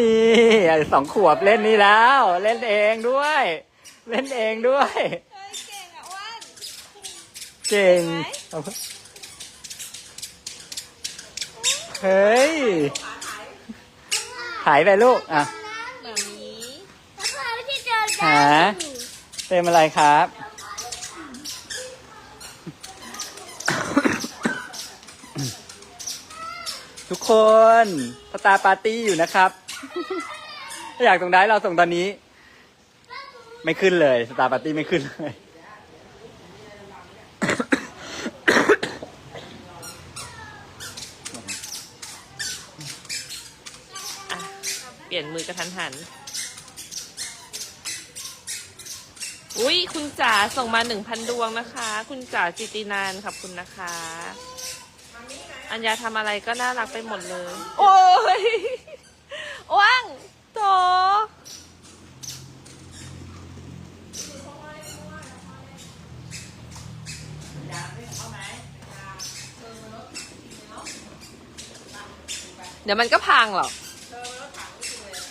นี่สองขวบเล่นนี่แล้ว เล่นเองด้วย เล่นเองด้วย เฮ้ยเก่งอะอ้วนเก่ง เฮ้ย หายไปลูก อะ หมามีแล้วพอที่เจอหาเต็มอะไรครับ ทุกคนสตาร์ปาร์ตี้อยู่นะครับ ถ้าอยากส่งได้เราส่งตอนนี้ ไม่ขึ้นเลยสตาร์ปาร์ตี้ไม่ขึ้นเลยเปลี่ยนมือกระทันหัน อุ้ยคุณจ๋าส่งมาหนึ่งพันดวงนะคะ คุณจ๋าจิตินานขอบคุณนะคะ อัญญาทำอะไรก็น่ารักไปหมดเลย โอ้ย ว่างโตเดี๋ยวมันก็พังหรอก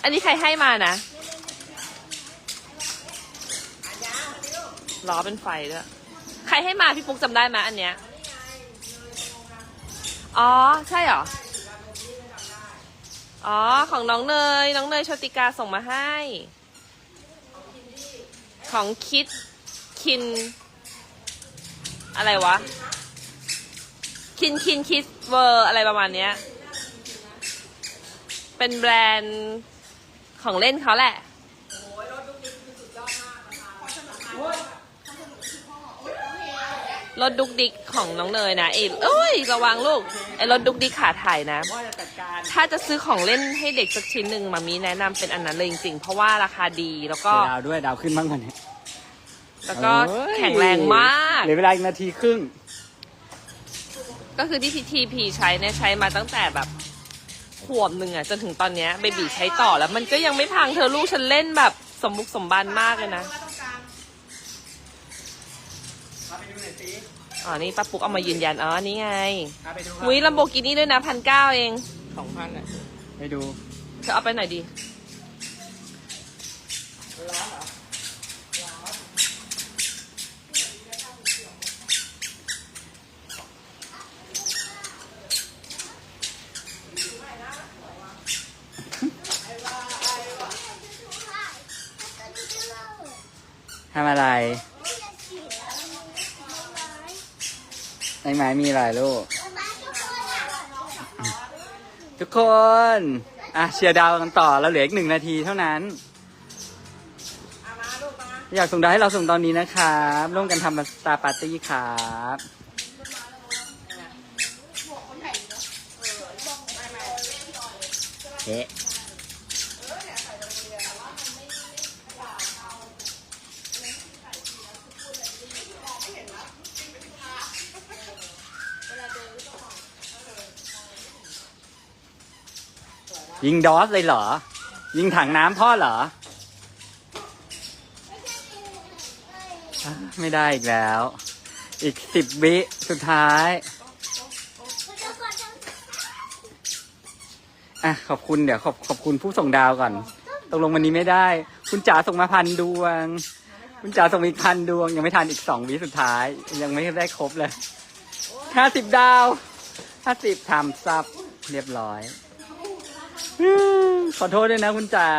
อันนี้ใครให้มานะล้อเป็นไฟด้วยใครให้มาพี่ปุ๊กจำได้ไหมอันเนี้ย อ๋อ ใช่เหรอ อ๋อ ของน้องเนย น้องเนยโชติกาส่งมาให้ ของคิด คิน อะไรวะ คินคินคิดเวอร์อะไรประมาณเนี้ย เป็นแบรนด์ของเล่นเขาแหละรถดุกดิก ของน้องเนยนะไอ้เอ้ยระวังลูกไอ้รถดุกดิกขาถ่ายนะ ว่าจะจัดการถ้าจะซื้อของเล่นให้เด็กสักชิ้นหนึ่งมามีแนะนำเป็นอันนั้นเลยจริงๆ เพราะว่าราคาดีแล้วก็ดาวด้วยดาวขึ้นบ้างมันเนี่ยแล้วก็เอ้ยแข็งแรงมาก เหลือเวลาอีกนาทีครึ่ง ก็คือที่พีทีพีใช้เนี่ยใช้มาตั้งแต่แบบขวบหนึ่งอะจนถึงตอนเนี้ยเบบีใช้ต่อแล้วมันก็ยังไม่พังเธอลูกฉันเล่นแบบสมบุกสมบันมากเลยนะ มาไปดูหน่อยสิ อ๋อ นี่ป้าปุ๊กเอามายืนยัน อ๋อ นี่ไงมาไปดูหุยลัมโบกินี่ด้วยนะพันเก้าเอง สองพันอะไปดูเธอเอาไปหน่อยดี ทำอะไร ในไม้มีอะไรลูก ทุกคน อะเชียร์ดาวกันต่อแล้วเหลืออีกหนึ่งนาทีเท่านั้น อยากส่งดาวให้เราส่งตอนนี้นะครับ ร่วมกันทำสตาร์ปาร์ตี้ครับเฮ้ ยิงดอสเลยเหรอ ยิงถังน้ำพ่อเหรอ ไม่ได้อีกแล้ว อีกสิบวิสุดท้าย อะ ขอบคุณเดี๋ยวขอบขอบคุณผู้ส่งดาวก่อน ตกลงวันนี้ไม่ได้ คุณจ๋าส่งมาพันดวง คุณจ๋าส่งอีกพันดวง ยังไม่ทันอีกสองวิสุดท้าย ยังไม่ได้ครบเลยห้าสิบดาวห้าสิบทำซับเรียบร้อย ขอโทษด้วยนะคุณจ๋า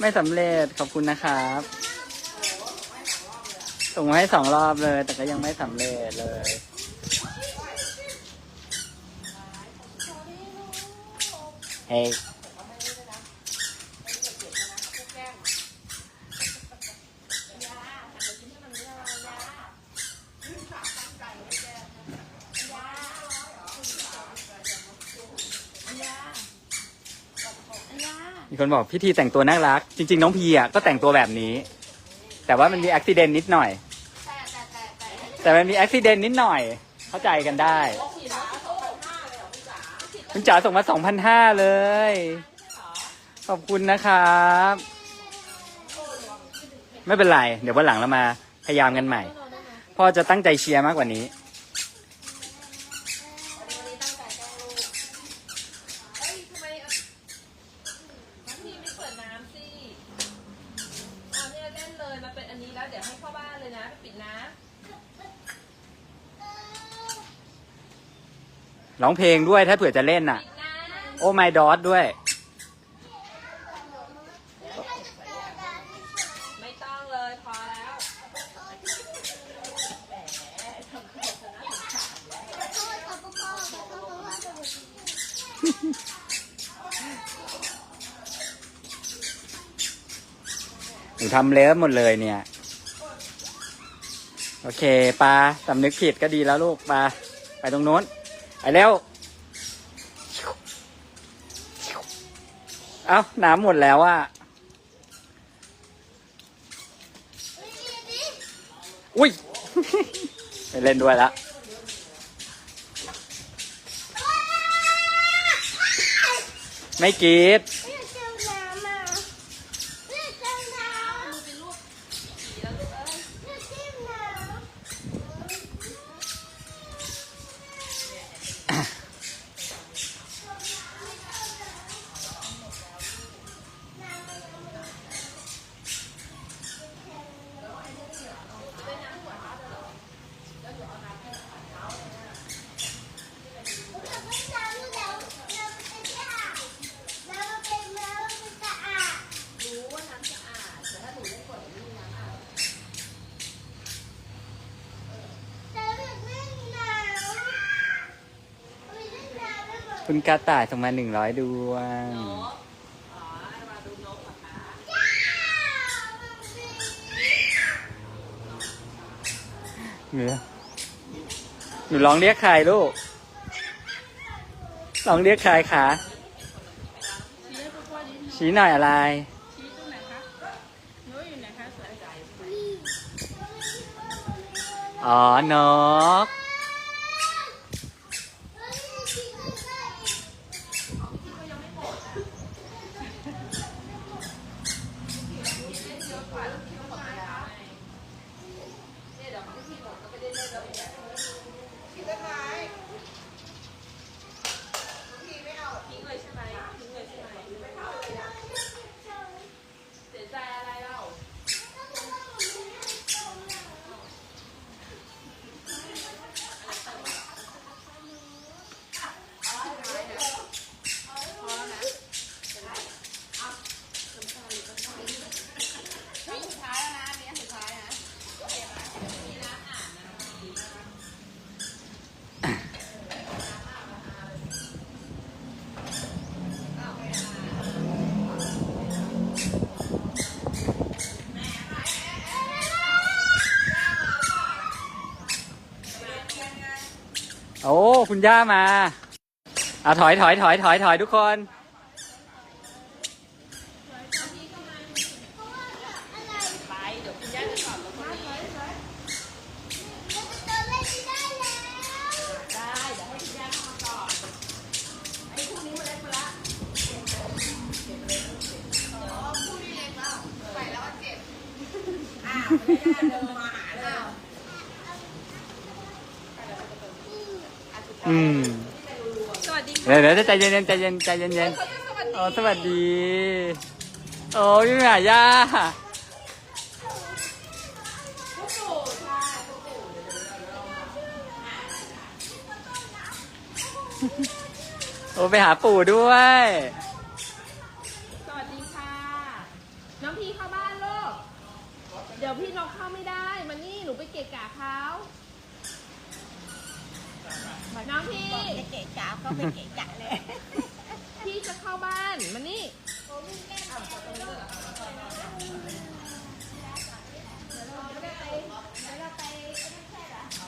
ไม่สำเร็จขอบคุณนะครับส่งมาให้สองรอบเลย แต่ก็ยังไม่สำเร็จเลย เฮ้ มีคนบอกพิธีแต่งตัวน่ารัก จริง ๆ น้องพีอะก็แต่งตัวแบบนี้ แต่ว่ามันมีอุบิเหตุนิดหน่อย แต่มันมีอุบิเหตุนิดหน่อย เข้าใจกันได้คุณจ๋าส่งมาสองพันห้าเลย ขอบคุณนะครับ ไม่เป็นไร เดี๋ยววันหลังเรามาพยายามกันใหม่ พ่อจะตั้งใจเชียร์มากกว่านี้ ร้องเพลงด้วยถ้าเผื่อจะเล่นน่ะ โอ้ my dot ด้วย ไม่ต้องเลยพอแล้ว หนูทำเลิฟหมดเลยเนี่ย โอเคปลาสำนึกผิดก็ดีแล้วลูกปลาไปตรงโน้น ไปเร็วเอ้าน้ำหมดแล้วอะอุ้ย ไปเล่นด้วยละไม่กรีด คุณกระต่ายส่งมาหนึ่งร้อยดวง หนูหนูร้องเรียกใครลูก ร้องเรียกใครคะชี้หน่อยอะไร อ๋อนก ทิ้งเลยใช่ไหมทิ้งเลยใช่ไหมเสียใจอะไรเล่า โอ้คุณย่ามาอะถอยถอยถอยถอยถอยทุกคนไปเดี๋ยวคุณย่าจะสอนเราคนนี้ได้เดี๋ยวให้คุณย่าเข้ามา อนไอ้พวกนี้มันเล็กไปละอืมสวัสดีเดี๋ยวเดี๋ยวใจเย็นๆใจเย็นใจเย็นเย็นเขาจะสวัสดีๆอ๋อสวัสดี โอ้ยแม่ย่าโอ้ไปหาปู่ด้วย สวัสดีค่ะ น้องพีเข้าบ้านลูก เดี๋ยวพี่น้องเข้าไม่ได้ มานี่หนูไปเกะกะเขา น้องพี่จะเกะกะก็ไปเกะกะเลย พี่จะเข้าบ้านมานี่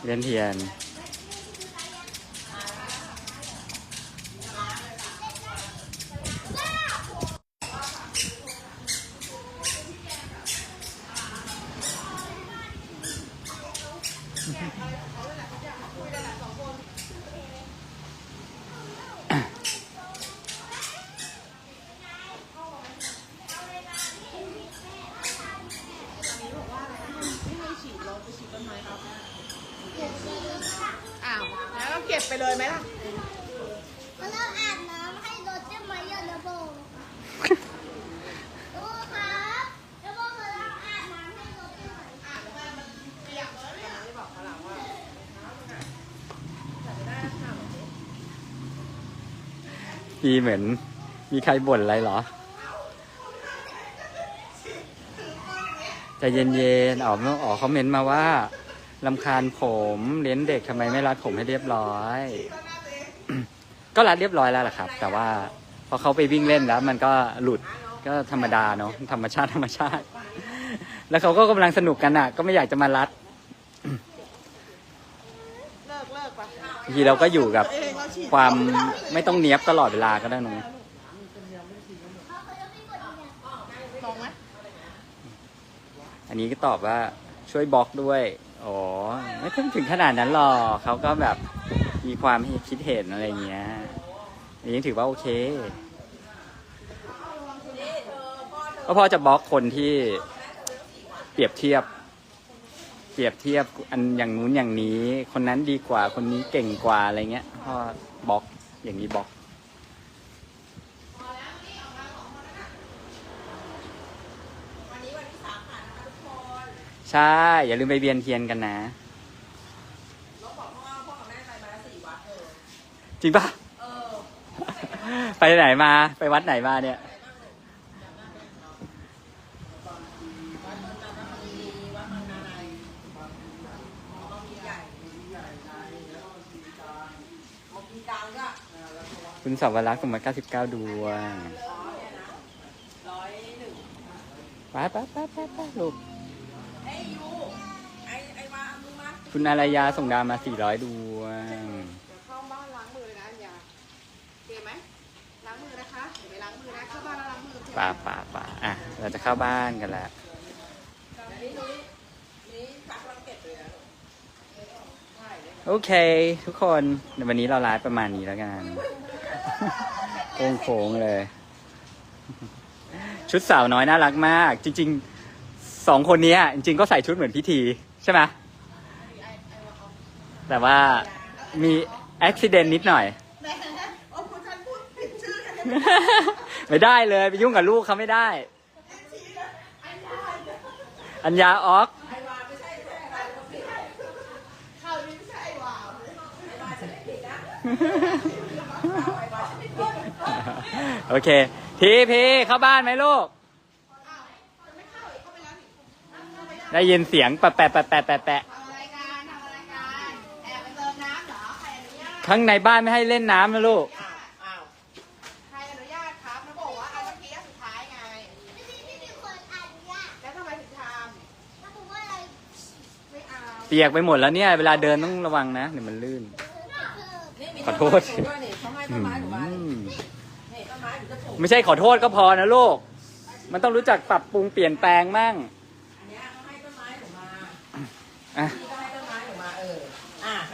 เรียนเทียน อ้าวแล้วเก็บไปเลยไหมล่ะเราอาบน้ำให้รถได้ไหมอะนะโบโอ้ครับแล้วโบกำลังอาบน้ำให้รถได้ไหมเดีเหมือนมีใครบ่นอะไรเหรอ ใจเย็นๆอ๋ออ๋อเขาเมนต์มาว่าลำคาญผมเลี้ยงเด็กทำไมไม่รัดผมให้เรียบร้อย ก็รัดเรียบร้อยแล้วล่ะครับ แต่ว่าพอเขาไปวิ่งเล่นแล้ว มันก็หลุดก็ธรรมดาเนาะธรรมชาติธรรมชาติ แล้วเขาก็กำลังสนุกกันอะ ก็ไม่อยากจะมารัดทีเราก็อยู่กับความไม่ต้องเนี้ยบตลอดเวลาก็ได้น้ง ตรงไหม อันนี้ก็ตอบว่าช่วยบล็อกด้วย อ๋อ ไม่ต้องถึงขนาดนั้นหรอกเขาก็แบบมีความคิดเห็นอะไรเงี้ยอันนี้ถือว่าโอเคก็พอจะบล็อกคนที่เปรียบเทียบ เปรียบเทียบอันอย่างนู้นอย่างนี้ คนนั้นดีกว่าคนนี้เก่งกว่าอะไรเงี้ยพ่อบล็อกอย่างนี้บล็อก ใช่ อย่าลืมไปเวียนเทียนกันนะจริงปะไปไหนมาไปวัดไหนมาเนี่ยคุณสาวรักษ์สมมา99 ดวงไปไปไปไปไปลูก คุณอารยาส่งดาวมา 400 ดวง เดี๋ยวเข้าบ้านล้างมือเลยนะอัญญาโอเคไหมล้างมือนะคะเดี๋ยวไปล้างมือนะเข้าบ้านแล้วล้างมือโอเคไหมป่าป่าป่าอะ เราจะเข้าบ้านกันแล้ว โอเค ทุกคนในวันนี้เราไลฟ์ประมาณนี้แล้วกันโค้งโค้งๆเลย ชุดสาวน้อยน่ารักมาก จริงๆสองคนเนี้ยจริงๆก็ใส่ชุดเหมือนพิธีใช่ไหม แต่ว่ามีอุบิเหตุนิดหน่อยโอ้คุณท่านพูดผิดชื่อกันเลยไม่ได้เลยไปยุ่งกับลูกเขาไม่ได้ อัญญาออกเข้านี่ไม่ใช่ว่าวโอเค พีพีเข้าบ้านไหมลูก ได้ยินเสียงแปะแปะแปะแปะแปะ ข้างในบ้านไม่ให้เล่นน้ำนะลูกอ้าวอ้าวใครอนุญาตครับแล้วบอกว่าเอาเมื่อกี้อันสุดท้ายไงไม่มีไม่มีคนอนุญาตแล้วทำไมถึงทถ้าผมว่าอะไรำไม่เอาเปียกไปหมดแล้วเนี่ย เวลาเดินต้องระวังนะเดี๋ยวมันลื่นขอโทษอืมไม่ใช่ขอโทษก็พอนะลูก มันต้องรู้จักปรับปรุงเปลี่ยนแปลงมั่งอะ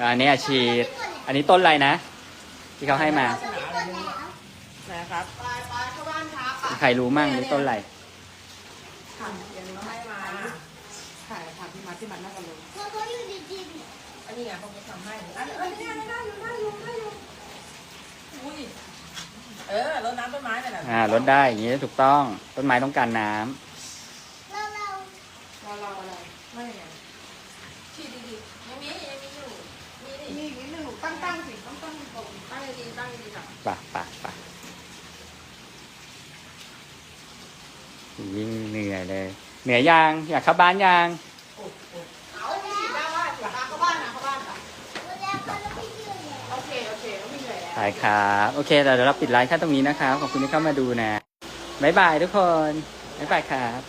อันนี้อาชีพอันนี้ต้นอะไรนะที่เขาให้มา นะครับไปไปเข้าบ้านครับไปใครรู้มั่งนี่ต้นอะไรค่ะเดี๋ยวเราให้มาถ่ายถ่ายพี่มาที่มันน่าจะรู้เพราะเขาอยู่จริงอันนี้ไงเขาจะทำให้อันนี้อันนี้อันนี้ได้อยู่ได้อยู่ได้อยู่อุ้ยเออรดน้ำต้นไม้เนี่ยแหละอ่าลดได้อย่างนี้ถูกต้องต้นไม้ต้องการน้ำ ๆเราเรา เราเราอะไรไม่ไง ชีดีๆยังมียังมีอยู่ มีดิ มีอีกนิดนึงหนู ตั้งตั้งสิต้องตั้งตรงตั้งดีๆตั้งดีๆจ้ะปะปะปะยิ่งเหนื่อยเลย เหนื่อยยังอยากเข้าบ้านยังเอาฉีดได้ว่าฉีดตาเข้าบ้านนะเข้าบ้านค่ะเราจะคนละพี่ยืนเนี่ยโอเคโอเคแล้วมีเหนื่อยแล้ว ใช่ครับโอเคเดี๋ยวเราปิดไลฟ์แค่ตรงนี้นะครับขอบคุณที่เข้ามาดูนะบ๊ายบายทุกคนบ๊ายบายครับ